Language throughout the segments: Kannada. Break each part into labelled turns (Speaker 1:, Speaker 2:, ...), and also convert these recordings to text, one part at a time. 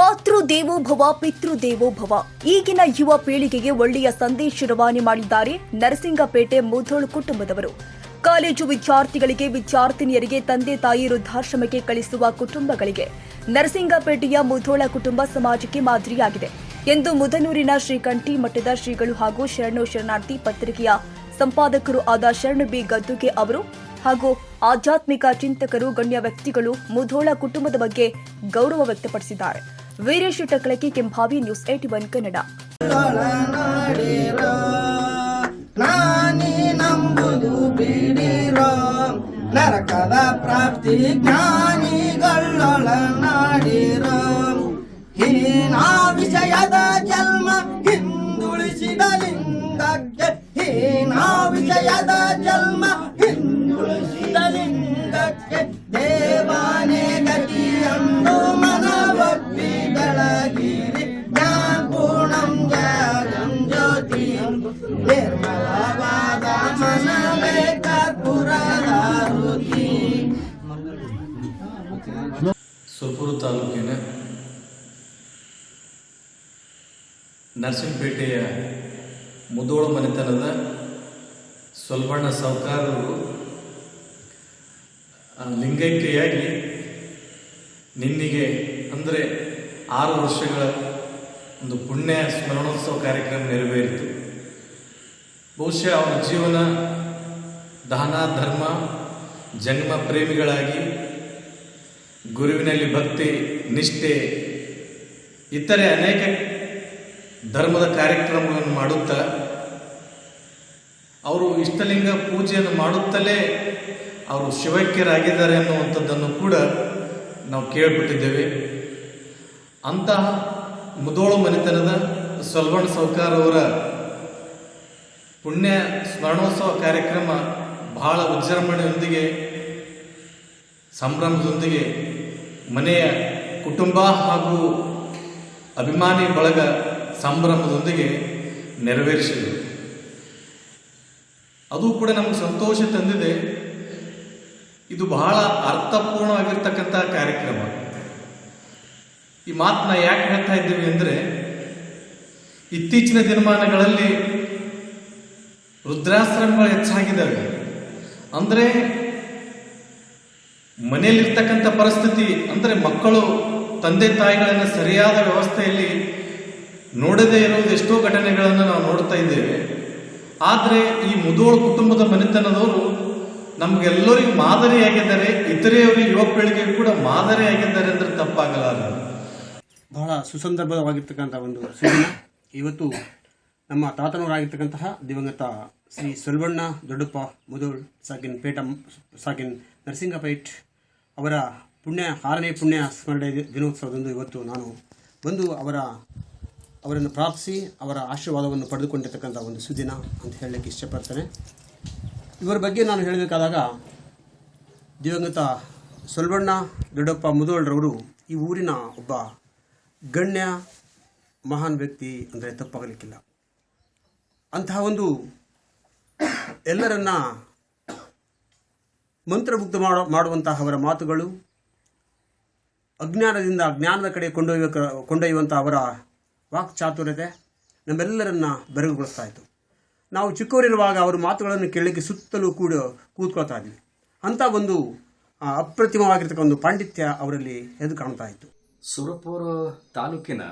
Speaker 1: ಮಾತೃ ದೇವೋ ಭವ ಈಗಿನ ಯುವ ಪೀಳಿಗೆಗೆ ಒಳ್ಳೆಯ ಸಂದೇಶ ರವಾನೆ ಮಾಡಿದ್ದಾರೆ ನರಸಿಂಗಪೇಟೆ ಮುಧೋಳು ಕುಟುಂಬದವರು. ಕಾಲೇಜು ವಿದ್ಯಾರ್ಥಿಗಳಿಗೆ ವಿದ್ಯಾರ್ಥಿನಿಯರಿಗೆ ತಂದೆ ತಾಯಿ ವೃದ್ಧಾಶ್ರಮಕ್ಕೆ ಕಳಿಸುವ ಕುಟುಂಬಗಳಿಗೆ ನರಸಿಂಗಪೇಟೆಯ ಮುಧೋಳ ಕುಟುಂಬ ಸಮಾಜಕ್ಕೆ ಮಾದರಿಯಾಗಿದೆ ಎಂದು ಮುದನೂರಿನ ಶ್ರೀಕಂಠಿ ಮಠದ ಶ್ರೀಗಳು ಹಾಗೂ ಶರಣು ಶರಣಾರ್ಥಿ ಪತ್ರಿಕೆಯ ಸಂಪಾದಕರು ಆದ ಶರಣು ಬಿ. ಗದ್ದುಗೆ ಅವರು ಹಾಗೂ ಆಧ್ಯಾತ್ಮಿಕ ಚಿಂತಕರು, ಗಣ್ಯ ವ್ಯಕ್ತಿಗಳು ಮುಧೋಳ ಕುಟುಂಬದ ಬಗ್ಗೆ ಗೌರವ ವ್ಯಕ್ತಪಡಿಸಿದ್ದಾರೆ. Veeresh Takalaki Kembhavi news eighty one Kannada.
Speaker 2: ನರಕದ ಪ್ರಾಪ್ತಿ ಜ್ಞಾನಿಗಳೊಳ ನಾಡಿರೋ ಹೀನ ವಿಷಯದ ಜನ್ಮ ಹಿಂದುಳಿಸಿದ ಲಿಂಗಕ್ಕೆ ಹೀನಾ ವಿಷಯದ ಜನ್ಮ
Speaker 3: ಸುರಪುರ ತಾಲೂಕಿನ ನರಸಿಂಹಪೇಟೆಯ ಮುದೋಳ ಮನೆತನದ ಸ್ವಲ್ಪಣ್ಣ ಸಾವುಕಾರರು ಆ, ಲಿಂಗೈಕ್ಯೆಯಾಗಿ ನಿನ್ನಿಗೆ ಅಂದರೆ ಆರು ವರ್ಷಗಳ ಒಂದು ಪುಣ್ಯ ಸ್ಮರಣೋತ್ಸವ ಕಾರ್ಯಕ್ರಮ ನೆರವೇರಿತು. ಬಹುಶಃ ಅವರ ಜೀವನ ದಾನ ಧರ್ಮ ಜನ್ಮ ಪ್ರೇಮಿಗಳಾಗಿ ಗುರುವಿನಲ್ಲಿ ಭಕ್ತಿ, ನಿಷ್ಠೆ, ಇತರೆ ಅನೇಕ ಧರ್ಮದ ಕಾರ್ಯಕ್ರಮಗಳನ್ನು ಮಾಡುತ್ತಾ, ಅವರು ಇಷ್ಟಲಿಂಗ ಪೂಜೆಯನ್ನು ಮಾಡುತ್ತಲೇ ಅವರು ಶಿವಕ್ಯರಾಗಿದ್ದಾರೆ ಅನ್ನುವಂಥದ್ದನ್ನು ಕೂಡ ನಾವು ಕೇಳ್ಬಿಟ್ಟಿದ್ದೇವೆ ಅಂತಹ ಮುದೋಳು ಮನೆತನದ ಸಲ್ವಣ್ ಸೌಕಾರ ಅವರ ಪುಣ್ಯ ಸ್ಮರಣೋತ್ಸವ ಕಾರ್ಯಕ್ರಮ ಬಹಳ ವಿಜೃಂಭಣೆಯೊಂದಿಗೆ ಸಂಭ್ರಮದೊಂದಿಗೆ ಮನೆಯ ಕುಟುಂಬ ಹಾಗೂ ಅಭಿಮಾನಿ ಬಳಗ ಸಂಭ್ರಮದೊಂದಿಗೆ ನೆರವೇರಿಸಿದರು. ಅದು ಕೂಡ ನಮಗೆ ಸಂತೋಷ ತಂದಿದೆ. ಇದು ಬಹಳ ಅರ್ಥಪೂರ್ಣವಾಗಿರ್ತಕ್ಕಂಥ ಕಾರ್ಯಕ್ರಮ. ಈ ಮಾತನ್ನ ಯಾಕೆ ಹೇಳ್ತಾ ಇದ್ದೀವಿ ಅಂದರೆ, ಇತ್ತೀಚಿನ ದಿನಮಾನಗಳಲ್ಲಿ ವೃದ್ಧಾಶ್ರಮಗಳು ಹೆಚ್ಚಾಗಿದ್ದಾವೆ. ಅಂದರೆ ಮನೆಯಲ್ಲಿರ್ತಕ್ಕಂಥ ಪರಿಸ್ಥಿತಿ ಅಂದರೆ ಮಕ್ಕಳು, ತಂದೆ ತಾಯಿಗಳನ್ನು ಸರಿಯಾದ ವ್ಯವಸ್ಥೆಯಲ್ಲಿ ನೋಡದೇ ಇರುವುದು ಎಷ್ಟೋ ಘಟನೆಗಳನ್ನು ನಾವು ನೋಡ್ತಾ ಇದ್ದೇವೆ. ಆದರೆ ಈ ಮುದೋಳು ಕುಟುಂಬದ ಮನೆತನದವರು ನಮಗೆಲ್ಲರಿಗೂ ಮಾದರಿಯಾಗಿದ್ದಾರೆ ಇತರೆಯವರಿಗೆ ಯುವ ಪೀಳಿಗೆಗೂ ಕೂಡ ಮಾದರಿಯಾಗಿದ್ದಾರೆ ಅಂದರೆ ತಪ್ಪಾಗಲಾರದು.
Speaker 4: ಬಹಳ ಸುಸಂದರ್ಭವಾಗಿರ್ತಕ್ಕಂಥ ಒಂದು ಸುದಿನ ಇವತ್ತು ನಮ್ಮ ತಾತನವರಾಗಿರ್ತಕ್ಕಂತಹ ದಿವಂಗತ ಶ್ರೀ ಸೊಲ್ವಣ್ಣ ದೊಡ್ಡಪ್ಪ ಮುದೋಳ್, ಸಾಕಿನ್ ಪೇಟ, ಸಾಕಿನ್ ನರಸಿಂಗಪೇಟ್ ಅವರ ಪುಣ್ಯ, ಆರನೇ ಪುಣ್ಯ ಸ್ಮರಣೆ ದಿನೋತ್ಸವದಂದು ಇವತ್ತು ನಾನು ಬಂದು ಅವರ, ಅವರನ್ನು ಪ್ರಾರ್ಥಿಸಿ, ಅವರ ಆಶೀರ್ವಾದವನ್ನು ಪಡೆದುಕೊಂಡಿರ್ತಕ್ಕಂಥ ಒಂದು ಸುದಿನ ಅಂತ ಹೇಳಲಿಕ್ಕೆ ಇಷ್ಟಪಡ್ತೇನೆ. ಇವರ ಬಗ್ಗೆ ನಾನು ಹೇಳಬೇಕಾದಾಗ, ದಿವಂಗತ ಸೊಲ್ವಣ್ಣ ದೊಡ್ಡಪ್ಪ ಮುದೋಳ್ರವರು ಈ ಊರಿನ ಒಬ್ಬ ಗಣ್ಯ ಮಹಾನ್ ವ್ಯಕ್ತಿ ಅಂದರೆ ತಪ್ಪಾಗಲಿಕ್ಕಿಲ್ಲ. ಅಂತಹ ಒಂದು ಎಲ್ಲರನ್ನ ಮಂತ್ರಮುಗ್ಧ ಮಾಡೋ ಮಾಡುವಂತಹ ಅವರ ಮಾತುಗಳು, ಅಜ್ಞಾನದಿಂದ ಜ್ಞಾನದ ಕಡೆ ಕೊಂಡೊಯ್ಯ ಕೊಂಡೊಯ್ಯುವಂಥ ಅವರ ವಾಕ್ಚಾತುರ್ಯತೆ ನಮ್ಮೆಲ್ಲರನ್ನ ಬೆರಗುಗೊಳಿಸ್ತಾ ಇತ್ತು. ನಾವು ಚಿಕ್ಕವರಿರುವಾಗ ಅವರ ಮಾತುಗಳನ್ನು ಕೇಳಲಿಕ್ಕೆ ಸುತ್ತಲೂ ಕೂಡ ಕೂತ್ಕೊಳ್ತಾ ಇದ್ವಿ. ಅಂಥ ಒಂದು ಅಪ್ರತಿಮವಾಗಿರ್ತಕ್ಕ ಒಂದು ಪಾಂಡಿತ್ಯ ಅವರಲ್ಲಿ ಎದ್ದು ಕಾಣ್ತಾ ಇತ್ತು.
Speaker 5: ಸುರಪುರ ತಾಲೂಕಿನ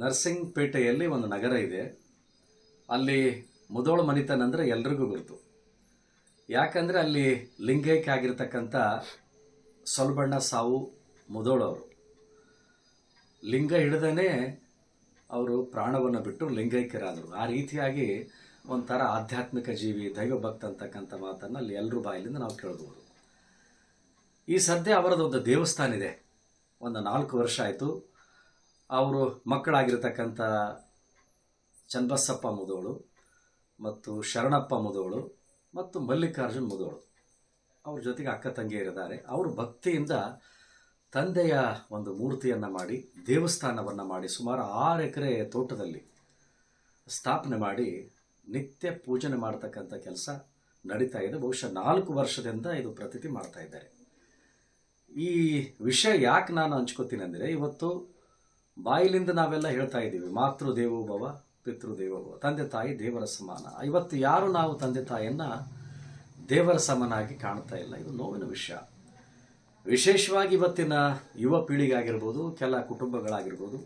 Speaker 5: ನರ್ಸಿಂಗ್ಪೇಟೆಯಲ್ಲಿ ಒಂದು ನಗರ ಇದೆ. ಅಲ್ಲಿ ಮುದೋಳ ಮನಿತನ ಅಂದರೆ ಎಲ್ರಿಗೂ ಗೊತ್ತು. ಯಾಕಂದರೆ ಅಲ್ಲಿ ಲಿಂಗೈಕ್ಯ ಆಗಿರ್ತಕ್ಕಂಥ ಸೊಲ್ಬಣ್ಣ, ಸಾವು ಮುದೋಳವರು ಲಿಂಗ ಹಿಡ್ದೇ ಅವರು ಪ್ರಾಣವನ್ನು ಬಿಟ್ಟು ಲಿಂಗೈಕ್ಯರಾದರು ಆ ರೀತಿಯಾಗಿ ಒಂಥರ ಆಧ್ಯಾತ್ಮಿಕ ಜೀವಿ, ದೈವಭಕ್ತ ಅಂತಕ್ಕಂಥ ಮಾತನ್ನು ಅಲ್ಲಿ ಎಲ್ಲರೂ ಬಾಯಿಲಿಂದ ನಾವು ಕೇಳ್ಬೋದು. ಈ ಸದ್ಯ ಅವರದ್ದು ಒಂದು ದೇವಸ್ಥಾನ ಇದೆ. ಒಂದು ನಾಲ್ಕು ವರ್ಷ ಆಯಿತು. ಅವರು ಮಕ್ಕಳಾಗಿರ್ತಕ್ಕಂಥ ಚನ್ನಬಸಪ್ಪ ಮುದೋಳು ಮತ್ತು ಶರಣಪ್ಪ ಮುದೋಳು ಮತ್ತು ಮಲ್ಲಿಕಾರ್ಜುನ್ ಮುದೋಳು ಅವ್ರ ಜೊತೆಗೆ ಅಕ್ಕ ತಂಗಿಯರಿದ್ದಾರೆ ಅವರು ಭಕ್ತಿಯಿಂದ ತಂದೆಯ ಒಂದು ಮೂರ್ತಿಯನ್ನು ಮಾಡಿ, ದೇವಸ್ಥಾನವನ್ನು ಮಾಡಿ ಸುಮಾರು ಆರು ಎಕರೆ ತೋಟದಲ್ಲಿ ಸ್ಥಾಪನೆ ಮಾಡಿ ನಿತ್ಯ ಪೂಜನೆ ಮಾಡ್ತಕ್ಕಂಥ ಕೆಲಸ ನಡೀತಾ ಇದೆ. ಬಹುಶಃ ನಾಲ್ಕು ವರ್ಷದಿಂದ ಇದು ಪ್ರತೀತಿ ಮಾಡ್ತಾ ಇದ್ದಾರೆ. ಈ ವಿಷಯ ಯಾಕೆ ನಾನು ಹಂಚ್ಕೋತೀನಿ ಅಂದರೆ ಇವತ್ತು ಬಾಯಿಲಿಂದ ನಾವೆಲ್ಲ ಹೇಳ್ತಾ ಇದ್ದೀವಿ ಮಾತೃ ದೇವೋಭವ ಪಿತೃ ದೇವೋಭವ ತಂದೆ ತಾಯಿ ದೇವರ ಸಮಾನ. ಇವತ್ತು ಯಾರು ನಾವು ತಂದೆ ತಾಯಿಯನ್ನ ದೇವರ ಸಮನಾಗಿ ಕಾಣ್ತಾ ಇಲ್ಲ. ಇದು ನೋವಿನ ವಿಷಯ. ವಿಶೇಷವಾಗಿ ಇವತ್ತಿನ ಯುವ ಪೀಳಿಗೆ ಆಗಿರ್ಬೋದು ಕೆಲ ಕುಟುಂಬಗಳಾಗಿರ್ಬೋದು,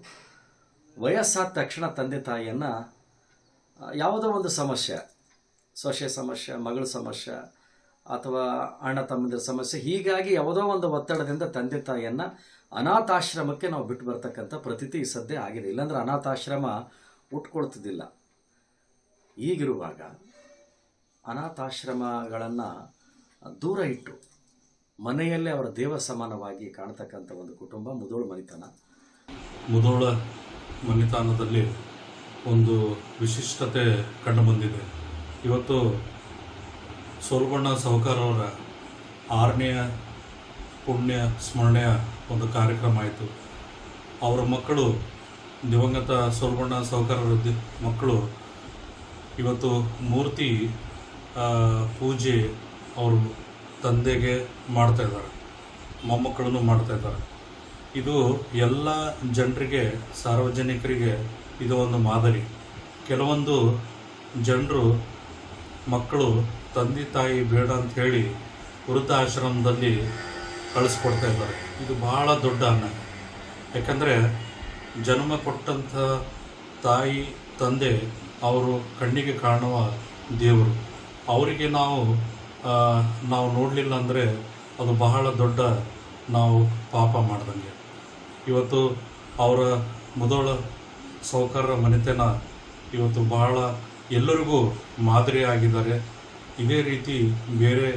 Speaker 5: ವಯಸ್ಸಾದ ತಕ್ಷಣ ತಂದೆ ತಾಯಿಯನ್ನ ಯಾವುದೋ ಒಂದು ಸಮಸ್ಯೆ, ಸೊಸೆ ಸಮಸ್ಯೆ, ಮಗಳ ಸಮಸ್ಯೆ, ಅಥವಾ ಅಣ್ಣ ತಮ್ಮಂದಿರ ಸಮಸ್ಯೆ, ಹೀಗಾಗಿ ಯಾವುದೋ ಒಂದು ಒತ್ತಡದಿಂದ ತಂದೆ ತಾಯಿಯನ್ನ ಅನಾಥಾಶ್ರಮಕ್ಕೆ ನಾವು ಬಿಟ್ಟು ಬರ್ತಕ್ಕಂಥ ಪ್ರತೀತಿ ಸದ್ಯ ಆಗಿದೆ. ಇಲ್ಲಾಂದ್ರೆ ಅನಾಥಾಶ್ರಮ ಉಟ್ಕೊಳ್ತಿದ್ದಿಲ್ಲ ಈಗಿರುವಾಗ ಅನಾಥಾಶ್ರಮಗಳನ್ನು ದೂರ ಇಟ್ಟು ಮನೆಯಲ್ಲೇ ಅವರ ದೇವ ಸಮಾನವಾಗಿ ಕಾಣತಕ್ಕಂಥ ಒಂದು ಕುಟುಂಬ ಮುದೋಳು ಮನೆತನ.
Speaker 6: ಮುದೋಳ ಮನೆತನದಲ್ಲಿ ಒಂದು ವಿಶಿಷ್ಟತೆ ಕಂಡುಬಂದಿದೆ. ಇವತ್ತು ಸೋಲ್ಬಣ್ಣ ಅವರ ಆರನೆಯ ಪುಣ್ಯ ಸ್ಮರಣೆಯ ಒಂದು ಕಾರ್ಯಕ್ರಮ ಆಯಿತು. ಅವರ ಮಕ್ಕಳು ದಿವಂಗತ ಸೋಲ್ಬಣ್ಣ ಸಹಕಾರರ ಮಕ್ಕಳು ಇವತ್ತು ಮೂರ್ತಿ ಪೂಜೆ ಅವರು ತಂದೆಗೆ ಮಾಡ್ತಾ ಇದ್ದಾರೆ. ಮೊಮ್ಮಕ್ಕಳನ್ನು ಮಾಡ್ತಾ ಇದ್ದಾರೆ. ಇದು ಎಲ್ಲ ಜನರಿಗೆ, ಸಾರ್ವಜನಿಕರಿಗೆ ಇದು ಒಂದು ಮಾದರಿ. ಕೆಲವೊಂದು ಜನರು ಮಕ್ಕಳು ತಂದೆ ತಾಯಿ ಬೇಡ ಅಂತ ಹೇಳಿ ವೃದ್ಧಾಶ್ರಮದಲ್ಲಿ ಕಳಿಸ್ಕೊಡ್ತಾ ಇದ್ದಾರೆ. ಇದು ಬಹಳ ದೊಡ್ಡ ಅನ್ನ. ಯಾಕಂದರೆ ಜನ್ಮ ಕೊಟ್ಟಂಥ ತಾಯಿ, ತಂದೆ, ಅವರು ಕಣ್ಣಿಗೆ ಕಾಣುವ ದೇವರು. ಅವರಿಗೆ ನಾವು ನಾವು ನೋಡಲಿಲ್ಲ ಅಂದರೆ ಅದು ಬಹಳ ದೊಡ್ಡ ನಾವು ಪಾಪ ಮಾಡ್ದಂಗೆ. ಇವತ್ತು ಅವರ ಮೊದಲ ಸೌಕರ್ಯ ಮನೆತನ ಇವತ್ತು ಬಹಳ ಎಲ್ಲರಿಗೂ ಮಾದರಿಯಾಗಿದ್ದಾರೆ ಇದೇ ರೀತಿ ಬೇರೆ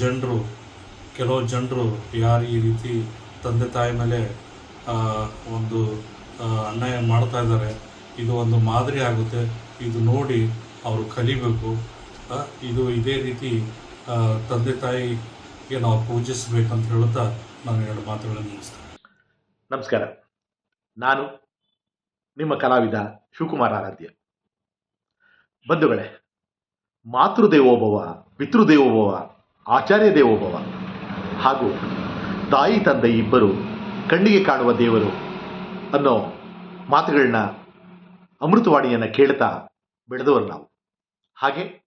Speaker 6: ಜನರು, ಕೆಲವು ಜನರು ಯಾರು ಈ ರೀತಿ ತಂದೆ ತಾಯಿ ಮೇಲೆ ಒಂದು ಅನ್ಯಾಯ ಮಾಡ್ತಾ ಇದ್ದಾರೆ. ಇದು ಒಂದು ಮಾದರಿ ಆಗುತ್ತೆ. ಇದು ನೋಡಿ ಅವರು ಕಲಿಬೇಕು. ಇದು ಇದೇ ರೀತಿ ತಂದೆ ತಾಯಿಗೆ ನಾವು ಪೂಜಿಸಬೇಕಂತ ಹೇಳುತ್ತಾ ನಾನು ಎರಡು ಮಾತುಗಳನ್ನು ಮುಗಿಸ್ತೇನೆ.
Speaker 7: ನಮಸ್ಕಾರ. ನಾನು ನಿಮ್ಮ ಕಲಾವಿದ ಶಿವಕುಮಾರ್ ಆರಾಧ್ಯ. ಬಂಧುಗಳೇ, ಮಾತೃದೇವೋಭವ, ಪಿತೃದೇವೋಭವ ಆಚಾರ್ಯ ದೇವೋಭವ ಹಾಗೂ ತಾಯಿ, ತಂದೆ ಇಬ್ಬರು ಕಣ್ಣಿಗೆ ಕಾಣುವ ದೇವರು ಅನ್ನೋ ಮಾತುಗಳನ್ನ ಅಮೃತವಾಣಿಯನ್ನು ಕೇಳ್ತಾ ಬೆಳೆದವರು ನಾವು. ಹಾಗೆ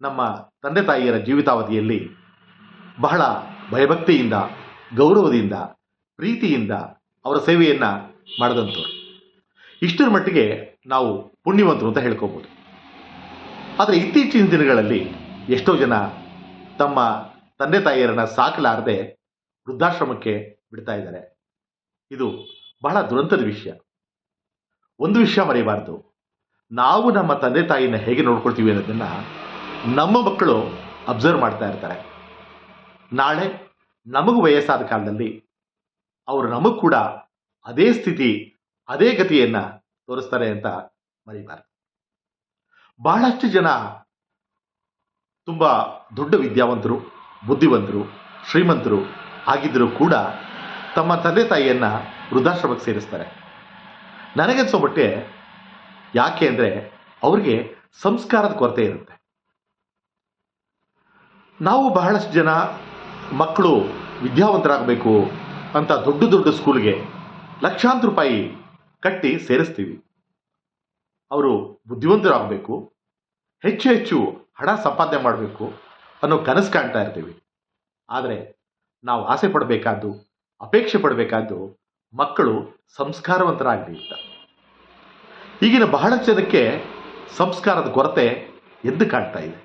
Speaker 7: ನಮ್ಮ ತಂದೆ ತಾಯಿಯರ ಜೀವಿತಾವಧಿಯಲ್ಲಿ ಬಹಳ ಭಯಭಕ್ತಿಯಿಂದ, ಗೌರವದಿಂದ, ಪ್ರೀತಿಯಿಂದ ಅವರ ಸೇವೆಯನ್ನು ಮಾಡಿದಂಥವ್ರು. ಇಷ್ಟರ ಮಟ್ಟಿಗೆ ನಾವು ಪುಣ್ಯವಂತರು ಅಂತ ಹೇಳ್ಕೋಬೋದು. ಆದರೆ ಇತ್ತೀಚಿನ ದಿನಗಳಲ್ಲಿ ಎಷ್ಟೋ ಜನ ತಮ್ಮ ತಂದೆ ತಾಯಿಯರನ್ನು ಸಾಕಲಾರದೆ ವೃದ್ಧಾಶ್ರಮಕ್ಕೆ ಬಿಡ್ತಾ ಇದ್ದಾರೆ. ಇದು ಬಹಳ ದುರಂತದ ವಿಷಯ. ಒಂದು ವಿಷಯ ಮರೆಯಬಾರ್ದು. ನಾವು ನಮ್ಮ ತಂದೆ ತಾಯಿನ ಹೇಗೆ ನೋಡ್ಕೊಳ್ತೀವಿ ಅನ್ನೋದನ್ನು ನಮ್ಮ ಮಕ್ಕಳು ಅಬ್ಸರ್ವ್ ಮಾಡ್ತಾ ಇರ್ತಾರೆ. ನಾಳೆ ನಮಗೂ ವಯಸ್ಸಾದ ಕಾಲದಲ್ಲಿ ಅವರು ನಮಗೂ ಕೂಡ ಅದೇ ಸ್ಥಿತಿ, ಅದೇ ಗತಿಯನ್ನು ತೋರಿಸ್ತಾರೆ ಅಂತ ಮರಿಬಾರ್ದು. ಬಹಳಷ್ಟು ಜನ ತುಂಬ ದೊಡ್ಡ ವಿದ್ಯಾವಂತರು, ಬುದ್ಧಿವಂತರು, ಶ್ರೀಮಂತರು ಆಗಿದ್ದರೂ ಕೂಡ ತಮ್ಮ ತಂದೆ ತಾಯಿಯನ್ನ ವೃದ್ಧಾಶ್ರಮಕ್ಕೆ ಸೇರಿಸ್ತಾರೆ. ನನಗನ್ಸೋ ಮಟ್ಟಿಗೆ ಯಾಕೆ ಅಂದರೆ ಅವ್ರಿಗೆ ಸಂಸ್ಕಾರದ ಕೊರತೆ ಇರುತ್ತೆ. ನಾವು ಬಹಳಷ್ಟು ಜನ ಮಕ್ಕಳು ವಿದ್ಯಾವಂತರಾಗಬೇಕು ಅಂತ ದೊಡ್ಡ ದೊಡ್ಡ ಸ್ಕೂಲ್ಗೆ ಲಕ್ಷಾಂತರ ರೂಪಾಯಿ ಕಟ್ಟಿ ಸೇರಿಸ್ತೀವಿ. ಅವರು ಬುದ್ಧಿವಂತರಾಗಬೇಕು, ಹೆಚ್ಚು ಹೆಚ್ಚು ಹಣ ಸಂಪಾದನೆ ಮಾಡಬೇಕು ಅನ್ನೋ ಕನಸು ಕಾಣ್ತಾ ಇರ್ತೀವಿ. ಆದರೆ ನಾವು ಆಸೆ ಪಡಬೇಕಾದ್ದು, ಅಪೇಕ್ಷೆ ಪಡಬೇಕಾದ್ದು ಮಕ್ಕಳು ಸಂಸ್ಕಾರವಂತರಾಗಲಿ ಅಂತ ಈಗಿನ ಬಹಳಷ್ಟು ಜನಕ್ಕೆ ಸಂಸ್ಕಾರದ ಕೊರತೆ ಎದ್ದು ಕಾಣ್ತಾ ಇದೆ.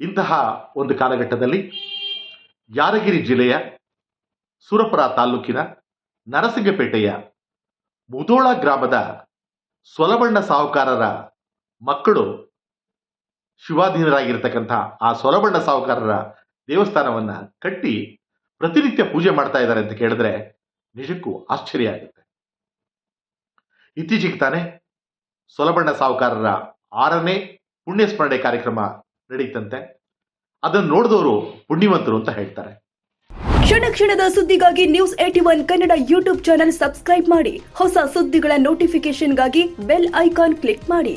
Speaker 7: ಇಂತಹ ಒಂದು ಕಾಲಘಟ್ಟದಲ್ಲಿ ಯಾದಗಿರಿ ಜಿಲ್ಲೆಯ ಸುರಪುರ ತಾಲೂಕಿನ ನರಸಿಂಗಪೇಟೆಯ ಮುದೋಳ ಗ್ರಾಮದ ಸೊಲಬಣ್ಣ ಸಾಹುಕಾರರ ಮಕ್ಕಳು ಶಿವಾಧೀನರಾಗಿರ್ತಕ್ಕಂಥ ಆ ಸೊಲಬಣ್ಣ ಸಾಹುಕಾರರ ದೇವಸ್ಥಾನವನ್ನ ಕಟ್ಟಿ ಪ್ರತಿನಿತ್ಯ ಪೂಜೆ ಮಾಡ್ತಾ ಇದ್ದಾರೆ ಅಂತ ಕೇಳಿದ್ರೆ ನಿಜಕ್ಕೂ ಆಶ್ಚರ್ಯ ಆಗುತ್ತೆ. ಇತ್ತೀಚೆಗೆ ತಾನೇ ಸೊಲಬಣ್ಣ ಸಾಹುಕಾರರ ಆರನೇ ಪುಣ್ಯ ಸ್ಮರಣೆ ಕಾರ್ಯಕ್ರಮ ನಡೀತಂತೆ. ಅದನ್ನು ನೋಡಿದವರು ಪುಣ್ಯವಂತರು ಅಂತ ಹೇಳ್ತಾರೆ.
Speaker 1: ಕ್ಷಣ ಕ್ಷಣದ ಸುದ್ದಿಗಾಗಿ news eighty one Kannada YouTube channel subscribe ಮಾಡಿ. ಹೊಸ ಸುದ್ದಿಗಳ ನೋಟಿಫಿಕೇಶನ್ಗಾಗಿ ಬೆಲ್ ಐಕಾನ್ ಕ್ಲಿಕ್ ಮಾಡಿ.